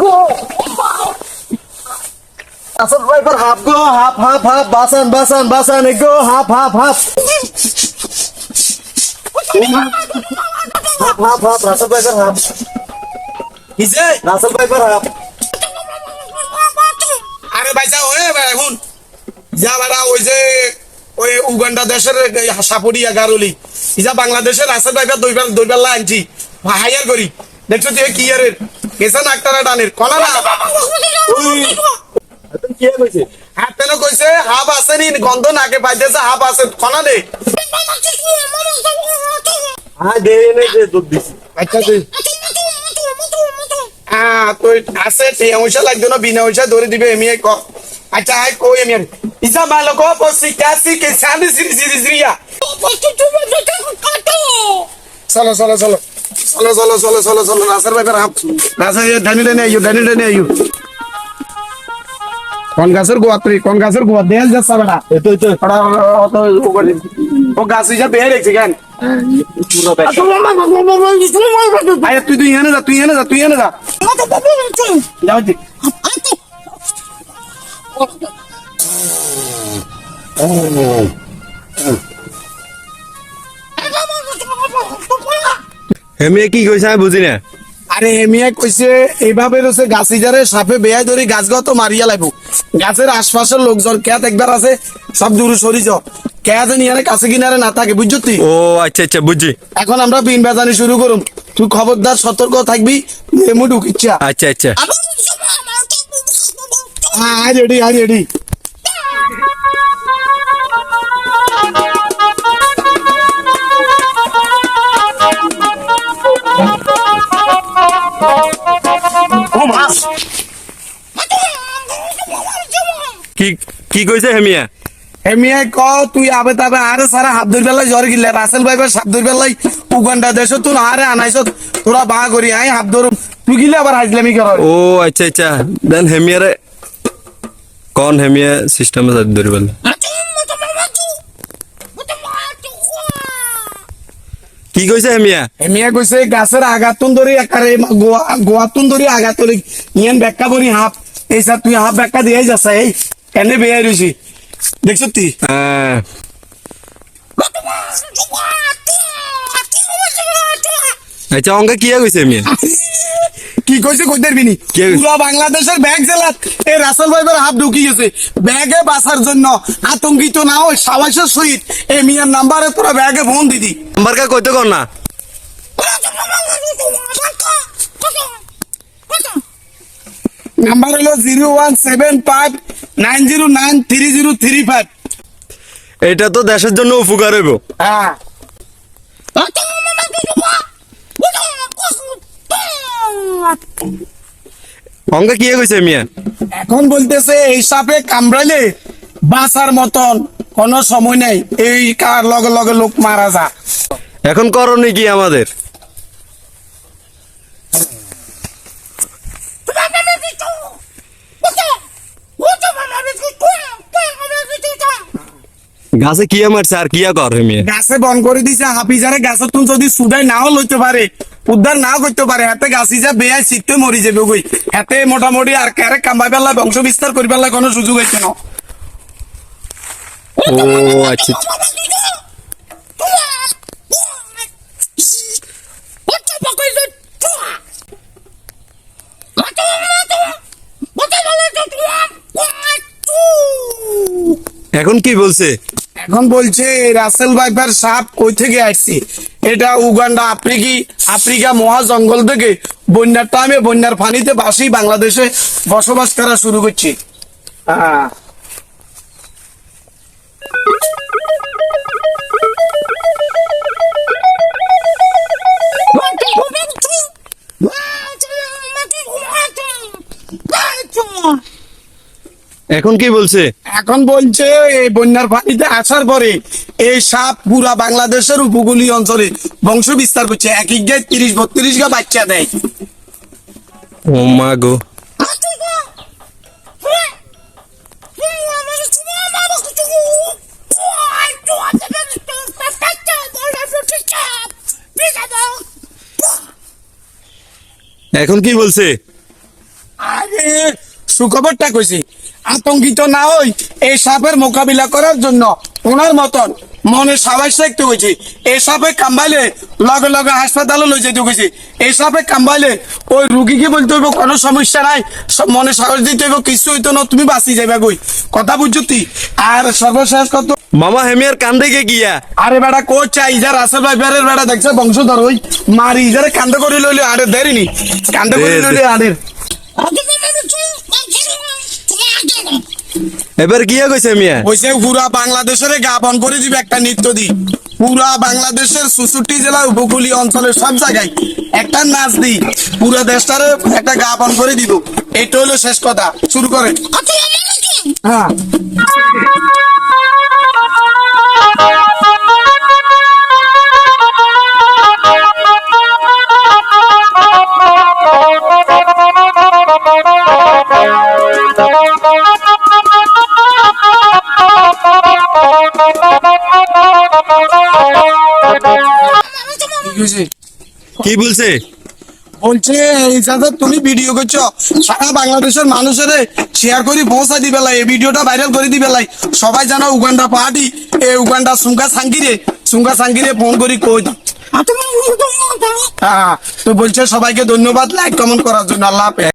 গো আসল ড্রাইভার হাফ গো হাফ হাফ হাফ বাসান বাসান বাসান গো হাফ হাফ হাফ। হাফ হাফ হাফ রাসেল ড্রাইভার হাফ। কিসে রাসেল ড্রাইভার হাফ। আরে ভাইসা ওরে এখন। যা বাড়া ওই যে ওই উগান্ডা দেশের সাপুরিয়া গারুলি। ইজা বাংলাদেশের আছে ভাইবা দুইবার দুইবার আনছি হায়ার করি। দেখছ তুই কি আরে কেসা নাকটারা ডানের কলা না কি কইছে হাত কইছে হাফ আছে নি গন্ধ নাকে পাইতেছে হাফ আছে কলা হ্যাঁ দে নে দে দুধ দিছি আচ্ছা তুই হ্যাঁ তুই আছে তুই পয়সা লাগতো না বিনা পয়সা ধরে দিবে এমি ক আচ্ছা আয় কই এমি ইসা ভালো কো পসি কাসি কে সামনে সিরি সিরি সিরিয়া চলো চলো চলো চলো চলো চলো চলো চলো নাসার ব্যাপার হাফ নাসার ধানি টেনে আইও ধানি টেনে আইও কোন গাছের গোয়া তুই কোন গাছের গোয়া দেয়াল যাচ্ছে বেটা এতো এতো ওটা অত ও গাছ হিসাব বেয়ে রেখেছে কেন তুই তুই এনে যা তুই এনে যা তুই এনে যা যাও তুই হেমিয়ে কি কইছে আমি বুঝি না। আরে এমিয়া কইছে এইভাবে রয়েছে গাছ ইজারে সাপে বেয়াই ধরি গাছ গাছ তো মারিয়া লাগবো গাছের আশপাশের লোকজন ক্যাত একবার আছে সব দূরে সরি যাও। ক্যাত নিয়ে কাছে কিনারে না থাকে বুঝছ তুই? ও আচ্ছা আচ্ছা বুঝছি। এখন আমরা বিন বেজানি শুরু করুম। তুই খবরদার সতর্ক থাকবি এমু ঢুকিচ্ছা। আচ্ছা আচ্ছা। আয় রেডি আয় রেডি। কি কি কইছে হেমিয়া? এমিয়া ক তুই আবে তাবে আরে সারা হাত ধরে বেলায় জ্বর গিলে। রাসেল ভাইবার সাপ ধরে বেলায় উগান্ডা দেশ তুই আরে আনাইছ তোরা বা করি আই হাত ধরুম তুই গিলে আবার হাজলামি কর ও আচ্ছা আচ্ছা। দেন হেমিয়ারে কোন হেমিয়া সিস্টেমে সাথে ধরি বল কি কইছে হেমিয়া? এমিয়া কইছে গাছের আগাতুন ধরি একারে গোয়া গোয়াতুন ধরি আগাত ধরি ইয়ান ব্যাখ্যা করি হাফ এই স্যার তুই হাফ ব্যাখ্যা দিয়ে যাস এই এনে বেয়াই রইছি দেখছ তুই হ্যাঁ আচ্ছা অঙ্কা কি কইছে হেমিয়া কি কইছে কই দেবি নি পুরো বাংলাদেশের ব্যাগ জেলাত এই রাসেল ভাইবার হাফ ঢুকি গেছে ব্যাগে বাসার জন্য আতঙ্কিত না ওই সাবাসের সহিত এই মিয়ার নাম্বারে তোরা ব্যাগে ফোন দিদি নাম্বার কা কইতে কর না নাম্বার হলো zero one seven five nine zero nine three zero three five. এটা তো দেশের জন্য উপকার হইব। হ্যাঁ। অঙ্কা কি কইছে হেমিয়া এখন বলতেছে এই সাপে কামড়াইলে বাঁচার মতন কোনো সময় নেই। এই কার লগে লগে লোক মারা যা এখন করণী কি আমাদের? গাছে কিয়া মারছে আর কি কর গাছে বন করে দিছে হাফিজারে গাছে তুমি যদি সুদাই নাও লইতে পারে উদ্ধার নাও করতে পারে হাতে গাছি যা বেয়াই শীতে মরি যাবে গই হাতে মোটামুটি আর কারে কামাই পেলা বংশ বিস্তার করি পেলা কোনো সুযোগ হইছে না। ও আচ্ছা। এখন কি বলছে এখন বলছে রাসেল ভাইপার সাপ কই থেকে আসছে এটা উগান্ডা আফ্রিকি আফ্রিকা মহা জঙ্গল থেকে বন্যার টাইমে বন্যার পানিতে বাসি বাংলাদেশে বসবাস করা শুরু করছে হ্যাঁ এখন কি বলছে? এখন বলছে এই বন্যার পানিতে আসার পরে এই সাপ পুরা বাংলাদেশের উপকূলীয় অঞ্চলে বংশ বিস্তার করছে। এক এক গায়ে তিরিশ বত্রিশ গা বাচ্চা দেয়। ও মা গো। এখন কি বলছে? আরে সুখবরটা কইছি। আতঙ্কিত না হই এই সাপের মোকাবিলা করার জন্য ওনার মতন মনে সাবাস রাখতে হয়েছে এই সাপে কামবাইলে লগে লগে হাসপাতালে লই যেতে হয়েছে এই সাপে কামবাইলে ওই রুগীকে বলতে হইব কোনো সমস্যা নাই মনে সাহস দিতে হইব কিছু হইতো না তুমি বাঁচি যাবে গই কথা বুঝছ তুই আর সর্বশেষ কত মামা হেমিয়ার কান থেকে গিয়া? আরে বেড়া কো চাই যার আসল ভাই বেড়ের বেটা দেখছে বংশধর ওই মারি যারে কান্দ করে লইলে আরে দেরিনি কান্দ করে। লইলে আরে এবার কি কইছে মিয়া? ওইসে পুরা বাংলাদেশের গা বন করে দিবে একটা নৃত্য দি। পুরা বাংলাদেশের সুসুটি জেলা উপকূলীয় অঞ্চলের সব জায়গায় একটা নাচ দি। পুরা দেশটারে একটা গা বন করে দিব। এটা হলো শেষ কথা। শুরু করে হ্যাঁ। কি বলছে? বলছে এই যাতে তুমি ভিডিও করছ। সারা বাংলাদেশের মানুষের শেয়ার করে পৌঁছা দিবে লাই এই ভিডিওটা ভাইরাল করে দিবে লাই। সবাই জানো উগান্ডা পাহাড়ি এই উগান্ডা সুঙ্গা সাঙ্গিরে সুঙ্গা সাঙ্গিরে ফোন করি কই হ্যাঁ তো বলছে সবাইকে ধন্যবাদ লাইক কমেন্ট করার জন্য আল্লাহ হাফেজ।